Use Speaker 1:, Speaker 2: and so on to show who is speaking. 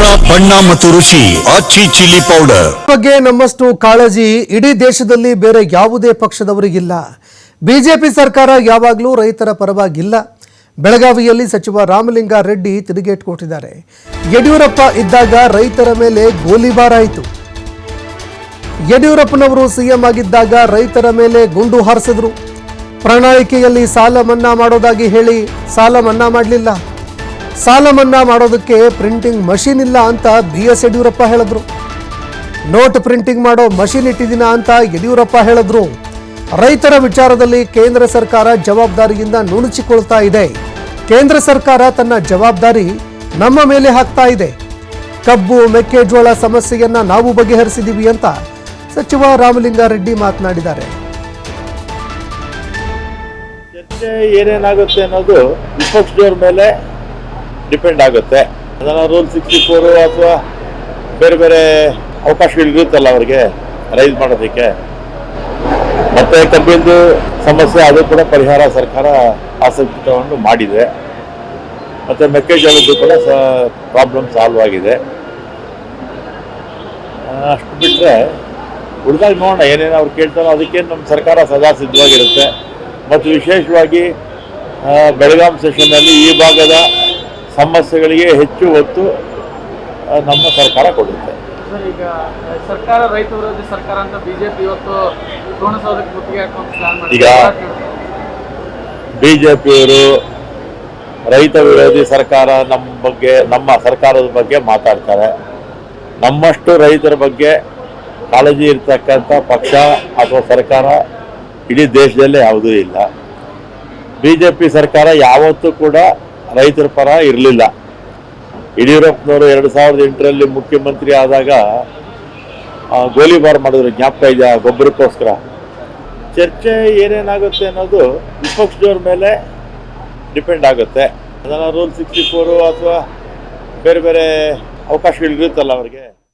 Speaker 1: ಖಾರ ಬಣ್ಣ ಮತ್ತು ರುಚಿ ಆಚಿ ಚಿಲ್ಲಿ ಪೌಡರ್.
Speaker 2: ಬಗ್ಗೆ ನಮ್ಮಷ್ಟು ಕಾಳಜಿ ಇಡೀ ದೇಶದಲ್ಲಿ ಬೇರೆ ಯಾವುದೇ ಪಕ್ಷದವರಿಗಿಲ್ಲ. ಬಿಜೆಪಿ ಸರ್ಕಾರ ಯಾವಾಗಲೂ ರೈತರ ಪರವಾಗಿಲ್ಲ. ಬೆಳಗಾವಿಯಲ್ಲಿ ಸಚಿವ ರಾಮಲಿಂಗ ರೆಡ್ಡಿ ತಿರುಗೇಟು ಕೊಟ್ಟಿದ್ದಾರೆ. ಯಡಿಯೂರಪ್ಪ ಇದ್ದಾಗ ರೈತರ ಮೇಲೆ ಗೋಲಿಬಾರಾಯಿತು ಯಡಿಯೂರಪ್ಪನವರು ಸಿಎಂ ಆಗಿದ್ದಾಗ ರೈತರ ಮೇಲೆ ಗುಂಡು ಹಾರಿಸಿದ್ರು. ಪ್ರಣಾಳಿಕೆಯಲ್ಲಿ ಸಾಲ ಮನ್ನಾ ಮಾಡೋದಾಗಿ ಹೇಳಿ ಸಾಲ ಮನ್ನಾ ಮಾಡಲಿಲ್ಲ. ಸಾಲ ಮನ್ನಾ ಮಾಡೋದಕ್ಕೆ ಪ್ರಿಂಟಿಂಗ್ ಮಷಿನ್ ಇಲ್ಲ ಅಂತ ಬಿ ಎಸ್ ಯಡಿಯೂರಪ್ಪ ಹೇಳಿದ್ರು. ನೋಟ್ ಪ್ರಿಂಟಿಂಗ್ ಮಾಡೋ ಮಷಿನ್ ಇಟ್ಟಿದ್ದೀನ ಅಂತ ಯಡಿಯೂರಪ್ಪ ಹೇಳಿದ್ರು. ರೈತರ ವಿಚಾರದಲ್ಲಿ ಕೇಂದ್ರ ಸರ್ಕಾರ ಜವಾಬ್ದಾರಿಯಿಂದ ನುಣುಚಿಕೊಳ್ತಾ ಇದೆ. ಕೇಂದ್ರ ಸರ್ಕಾರ ತನ್ನ ಜವಾಬ್ದಾರಿ ನಮ್ಮ ಮೇಲೆ ಹಾಕ್ತಾ ಇದೆ. ಕಬ್ಬು, ಮೆಕ್ಕೆಜೋಳ ಸಮಸ್ಯೆಯನ್ನ ನಾವು ಬಗೆಹರಿಸಿದೀವಿ ಅಂತ ಸಚಿವ ರಾಮಲಿಂಗಾರೆಡ್ಡಿ ಮಾತನಾಡಿದ್ದಾರೆ.
Speaker 3: ಏನೇನಾಗುತ್ತೆ ಅನ್ನೋದು ವಿಪಕ್ಷದವ್ರ ಮೇಲೆ ಡಿಪೆಂಡ್ ಆಗುತ್ತೆ. ಅದನ್ನ ರೂಲ್ ಸಿಕ್ಸ್ಟಿ ಫೋರು ಅಥವಾ ಬೇರೆ ಬೇರೆ ಅವಕಾಶಗಳು ಇರುತ್ತಲ್ಲ ಅವರಿಗೆ ರೈಸ್ ಮಾಡೋದಕ್ಕೆ. ಮತ್ತೆ ಕಬ್ಬಿಂದು ಸಮಸ್ಯೆ, ಅದು ಕೂಡ ಪರಿಹಾರ ಸರ್ಕಾರ ಆಸಕ್ತಿ ತಗೊಂಡು ಮಾಡಿದೆ. ಮತ್ತೆ ಮೆಕ್ಕೆಜೋಳದ್ದು ಕೂಡ ಪ್ರಾಬ್ಲಮ್ ಸಾಲ್ವ್ ಆಗಿದೆ. ಅಷ್ಟು ಬಿಟ್ಟರೆ ಉಳಿದಾಗ ನೋಡೋಣ, ಏನೇನು ಅವ್ರು ಕೇಳ್ತಾರೋ ಅದಕ್ಕೆ ನಮ್ಮ ಸರ್ಕಾರ ಸದಾ ಸಿದ್ಧವಾಗಿರುತ್ತೆ ಮತ್ತು ವಿಶೇಷವಾಗಿ ಬೆಳಗಾಂ ಸೆಷನ್ನಲ್ಲಿ ಈ ಭಾಗದ ಸಮಸ್ಯೆಗಳಿಗೆ ಹೆಚ್ಚು ಒತ್ತು ನಮ್ಮ ಸರ್ಕಾರ ಕೊಡುತ್ತೆ.
Speaker 4: ಈಗ ಸರ್ಕಾರ ರೈತ ವಿರೋಧಿ ಸರ್ಕಾರ ಅಂತ ಬಿಜೆಪಿ ಇವತ್ತು ವಿಧಾನಸೌಧಕ್ಕೆ ಗುತ್ತಿಗೆ ಹಾಕೊಂಡು ಪ್ಲಾನ್
Speaker 3: ಈಗ- ಬಿ ಜೆ ಪಿಯವರು ರೈತ ವಿರೋಧಿ ಸರ್ಕಾರ ನಮ್ಮ ಬಗ್ಗೆ ನಮ್ಮ ಸರ್ಕಾರದ ಬಗ್ಗೆ ಮಾತಾಡ್ತಾರೆ. ನಮ್ಮಷ್ಟು ರೈತರ ಬಗ್ಗೆ ಕಾಳಜಿ ಇರ್ತಕ್ಕಂಥ ಪಕ್ಷ ಅಥವಾ ಸರ್ಕಾರ ಇಡೀ ದೇಶದಲ್ಲೇ ಯಾವುದೂ ಇಲ್ಲ. ಬಿ ಜೆ ಪಿ ಸರ್ಕಾರ ಯಾವತ್ತೂ ಕೂಡ ರೈತರ ಪರ ಇರಲಿಲ್ಲ. ಯಡಿಯೂರಪ್ಪನವರು ಎರಡು ಸಾವಿರದ ಎಂಟರಲ್ಲಿ ಮುಖ್ಯಮಂತ್ರಿ ಆದಾಗ ಗೋಲಿಬಾರ್ ಮಾಡಿದ್ರು, ಜ್ಞಾಪಕ ಇದೆಯಾ ಗೊಬ್ಬರಕ್ಕೋಸ್ಕರ? ಚರ್ಚೆ ಏನೇನಾಗುತ್ತೆ ಅನ್ನೋದು ವಿಪಕ್ಷದವ್ರ ಮೇಲೆ ಡಿಪೆಂಡ್ ಆಗುತ್ತೆ. ಅದನ್ನು ರೂಲ್ ಸಿಕ್ಸ್ಟಿ ಫೋರು ಅಥವಾ ಬೇರೆ ಬೇರೆ ಅವಕಾಶಗಳು ಇರುತ್ತಲ್ಲ ಅವರಿಗೆ.